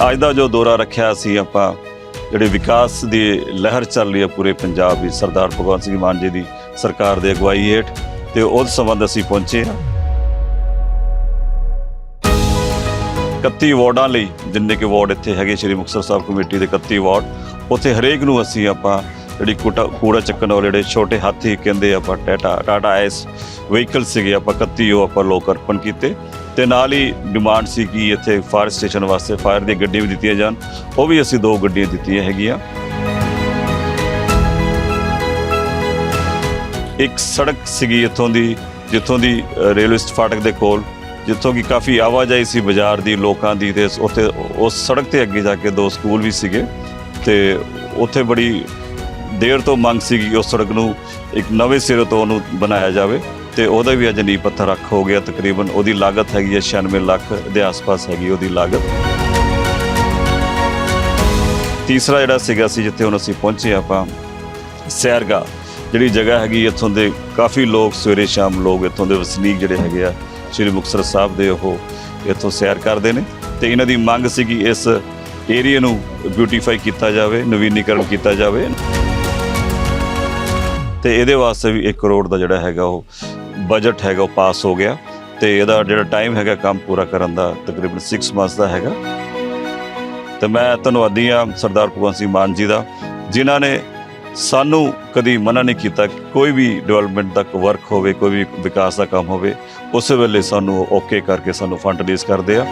ਅੱਜ ਦਾ ਜੋ ਦੌਰਾ ਰੱਖਿਆ ਸੀ ਆਪਾਂ, ਜਿਹੜੇ ਵਿਕਾਸ ਦੀ ਲਹਿਰ ਚੱਲ ਰਹੀ ਹੈ ਪੂਰੇ ਪੰਜਾਬ ਵਿੱਚ ਸਰਦਾਰ ਭਗਵੰਤ ਸਿੰਘ ਮਾਨ ਜੀ ਦੀ ਸਰਕਾਰ ਦੇ ਅਗਵਾਈ ਹੇਠ ਤੇ ਉਸ ਸੰਬੰਧ ਅਸੀਂ ਪਹੁੰਚੇ ਹਾਂ। 31 ਵਾਰਡਾਂ ਲਈ ਜਿੰਨੇ ਕਿ ਵਾਰਡ ਇੱਥੇ ਹੈਗੇ, ਸ਼੍ਰੀ ਮੁਕਤਸਰ ਸਾਹਿਬ ਕਮੇਟੀ ਦੇ 31 ਵਾਰਡ, ਉੱਥੇ ਹਰੇਕ ਨੂੰ ਅਸੀਂ ਆਪਾਂ ਜਿਹੜੀ ਕੂੜਾ ਕੂੜਾ ਚੱਕਣ ਵਾਲੇ ਜਿਹੜੇ ਛੋਟੇ ਹਾਥੀ ਕਹਿੰਦੇ ਆਪਾਂ ਟਾਟਾ ਟਾਟਾ ਐਸ ਵਹੀਕਲ ਸੀਗੇ, ਆਪਾਂ 31 ਉਹ ਆਪਾਂ ਲੋਕ ਅਰਪਣ ਕੀਤੇ। ਤੇ ਨਾਲ ਹੀ ਡਿਮਾਂਡ ਸੀ ਕਿ ਇੱਥੇ ਫਾਇਰ ਸਟੇਸ਼ਨ ਵਾਸਤੇ, ਫਾਇਰ ਦੀਆਂ ਗੱਡੀਆਂ ਵੀ ਦਿੱਤੀਆਂ ਜਾਣ। ਉਹ ਵੀ ਅਸੀਂ ਦੋ ਗੱਡੀਆਂ ਦਿੱਤੀਆਂ ਹੈਗੀਆਂ। ਇੱਕ ਸੜਕ ਸੀਗੀ ਇੱਥੋਂ ਦੀ, ਜਿੱਥੋਂ ਦੀ ਰੇਲਵੇ ਫਾਟਕ ਦੇ ਕੋਲ, ਜਿੱਥੋਂ ਕਿ ਕਾਫੀ ਆਵਾਜਾਈ ਸੀ ਬਾਜ਼ਾਰ ਦੀ, ਲੋਕਾਂ ਦੀ, ਤੇ ਉੱਥੇ ਉਸ ਸੜਕ ਤੇ ਅੱਗੇ ਜਾ ਕੇ ਦੋ ਸਕੂਲ ਵੀ ਸੀਗੇ। ਤੇ ਉੱਥੇ ਬੜੀ ਦੇਰ ਤੋਂ ਮੰਗ ਸੀਗੀ ਉਸ ਸੜਕ ਨੂੰ ਇੱਕ ਨਵੇਂ ਸਿਰੇ ਤੋਂ ਉਹਨੂੰ ਬਣਾਇਆ ਜਾਵੇ ਤੇ ਉਹਦਾ ਵੀ ਅੱਜ ਨੀਂਹ ਪੱਥਰ ਰੱਖ ਹੋ ਗਿਆ ਤਕਰੀਬਨ। ਉਹਦੀ ਲਾਗਤ ਹੈਗੀ ਹੈ 96 ਲੱਖ ਦੇ ਆਸ-ਪਾਸ ਹੈਗੀ ਉਹਦੀ ਲਾਗਤ। ਤੀਸਰਾ ਜਿਹੜਾ ਸੀਗਾ ਸੀ ਜਿੱਥੇ ਹੁਣ ਅਸੀਂ ਪਹੁੰਚੇ ਆਪਾਂ, ਸੈਰਗਾ। ਜਿਹੜੀ ਜਗ੍ਹਾ ਹੈਗੀ ਇੱਥੋਂ ਦੇ ਕਾਫੀ ਲੋਕ ਸਵੇਰੇ ਸ਼ਾਮ ਲੋਕ ਇੱਥੋਂ ਦੇ ਵਸਨੀਕ ਜਿਹੜੇ ਹੈਗੇ ਆ, ਸ਼੍ਰੀ ਮੁਕਤਸਰ ਸਾਹਿਬ ਦੇ ਉਹ ਇੱਥੋਂ ਸੈਰ ਕਰਦੇ ਨੇ ਤੇ ਇਹਨਾਂ ਦੀ ਮੰਗ ਸੀ ਕਿ ਇਸ ਏਰੀਆ ਨੂੰ ਬਿਊਟੀਫਾਈ ਕੀਤਾ ਜਾਵੇ, ਨਵੀਨੀਕਰਨ ਕੀਤਾ ਜਾਵੇ। ਤੇ ਇਹਦੇ ਵਾਸਤੇ ਵੀ 1 ਕਰੋੜ ਦਾ ਜਿਹੜਾ ਹੈਗਾ ਉਹ ਬਜਟ ਹੈਗਾ ਉਹ ਪਾਸ ਹੋ ਗਿਆ ਤੇ ਇਹਦਾ ਜਿਹੜਾ ਟਾਈਮ ਹੈਗਾ ਕੰਮ ਪੂਰਾ ਕਰਨ ਦਾ ਤਕਰੀਬਨ 6 ਮੰਥਸ ਦਾ ਹੈਗਾ। ਤੇ ਮੈਂ ਧੰਨਵਾਦੀ ਆ ਸਰਦਾਰ ਭਗਵੰਤ ਸਿੰਘ ਮਾਨ ਜੀ ਦਾ, ਜਿਨ੍ਹਾਂ ਨੇ ਸਾਨੂੰ ਕਦੀ ਮਨਾ ਨਹੀਂ ਕੀਤਾ ਕੋਈ ਵੀ ਡਿਵੈਲਪਮੈਂਟ ਦਾ ਵਰਕ ਹੋਵੇ, ਕੋਈ ਵੀ ਵਿਕਾਸ ਦਾ ਕੰਮ ਹੋਵੇ, ਉਸੇ ਵੇਲੇ ਸਾਨੂੰ ਓਕੇ ਕਰਕੇ ਸਾਨੂੰ ਫੰਡ ਰਿਲੀਜ਼ ਕਰਦੇ ਆ।